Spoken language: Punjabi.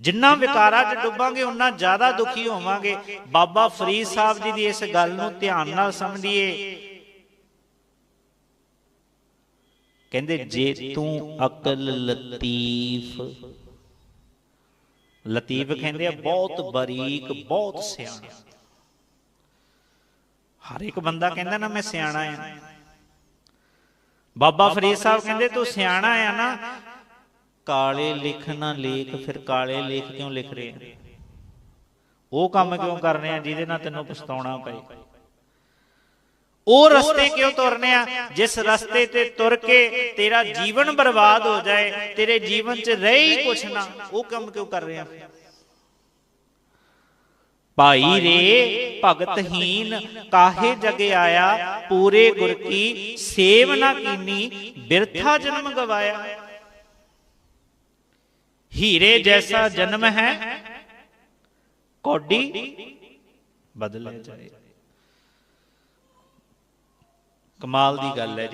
ਜਿੰਨਾ ਵਿਕਾਰਾਂ 'ਚ ਡੁੱਬਾਂਗੇ ਉਨਾ ਜ਼ਿਆਦਾ ਦੁਖੀ ਹੋਵਾਂਗੇ। ਬਾਬਾ ਫਰੀਦ ਸਾਹਿਬ ਜੀ ਦੀ ਇਸ ਗੱਲ ਨੂੰ ਧਿਆਨ ਨਾਲ ਸਮਝੀਏ। ਕਹਿੰਦੇ, ਜੇ ਤੂੰ ਅਕਲ ਲਤੀਫ ਲਤੀਫ ਕਹਿੰਦੇ ਆ, ਬਹੁਤ ਬਰੀਕ, ਬਹੁਤ ਸਿਆਣਾ। ਹਰ ਇੱਕ ਬੰਦਾ ਕਹਿੰਦਾ ਨਾ, ਮੈਂ ਸਿਆਣਾ ਆ। ਬਾਬਾ ਫਰੀਦ ਸਾਹਿਬ ਕਹਿੰਦੇ, ਤੂੰ ਸਿਆਣਾ ਆ ਨਾ ਕਾਲੇ ਲਿਖ ਨਾ ਲੇਖ, ਫਿਰ ਕਾਲੇ ਲੇਖ ਕਿਉਂ ਲਿਖ ਰਹੇ ਆ? ਉਹ ਕੰਮ ਕਿਉਂ ਕਰਨੇ ਆ ਜਿਹਦੇ ਨਾਲ ਤੈਨੂੰ ਪਛਤਾਉਣਾ ਪਏ? ਉਹ ਰਸਤੇ ਕਿਉਂ ਤੁਰਨੇ ਆ? ਜਿਸ ਰਸਤੇ ਤੇ ਤੁਰ ਕੇ ਤੇਰਾ ਜੀਵਨ ਬਰਬਾਦ ਹੋ ਜਾਏ, ਤੇਰੇ ਜੀਵਨ 'ਚ ਰਹੇ ਹੀ ਕੁਛ ਨਾ, ਉਹ ਕੰਮ ਕਿਉਂ ਕਰ ਰਹੇ ਆ? ਭਾਈ ਰੇ ਭਗਤਹੀਨ ਕਾਹੇ ਜਗ ਆਇਆ? ਪੂਰੇ ਗੁਰ ਕੀ ਸੇਵ ਨਾ ਕੀਨੀ, ਬਿਰਥਾ ਜਨਮ ਗਵਾਇਆ। ਹੀਰੇ ਜੈਸਾ ਜਨਮ ਹੈ ਕੋਡੀ ਬਦਲੇ ਜਾਏ। ਕਮਾਲ ਦੀ ਗੱਲ ਹੈ ਜੀ।